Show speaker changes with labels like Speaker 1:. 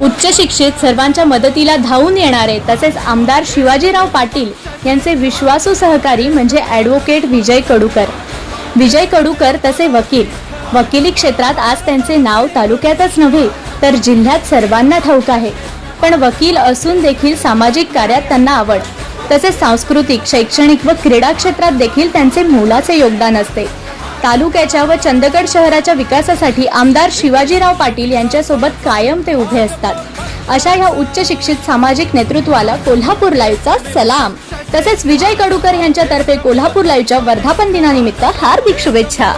Speaker 1: उच्च शिक्षित सर्वांच्या मदतीला धावून येणारे तसेच आमदार शिवाजीराव पाटील यांचे विश्वासू सहकारी म्हणजे ॲडव्होकेट विजय कडूकर. विजय कडूकर तसे वकील. वकिली क्षेत्रात आज त्यांचे नाव तालुक्यातच नव्हे तर जिल्ह्यात सर्वांना ठाऊक आहे. पण वकील असून देखील सामाजिक कार्यात त्यांना आवड. तसेच सांस्कृतिक शैक्षणिक व क्रीडा क्षेत्रात देखील त्यांचे मोलाचे योगदान असते. तालुक्याच्या व चंदगड शहराच्या विकासासाठी आमदार शिवाजीराव पाटील यांच्यासोबत कायम ते उभे असतात. अशा ह्या उच्च शिक्षित सामाजिक नेतृत्वाला कोल्हापूर लाईव्हचा सलाम. तसेच विजय कडूकर यांच्यातर्फे कोल्हापूर लाईव्हच्या वर्धापन दिनानिमित्त हार्दिक शुभेच्छा.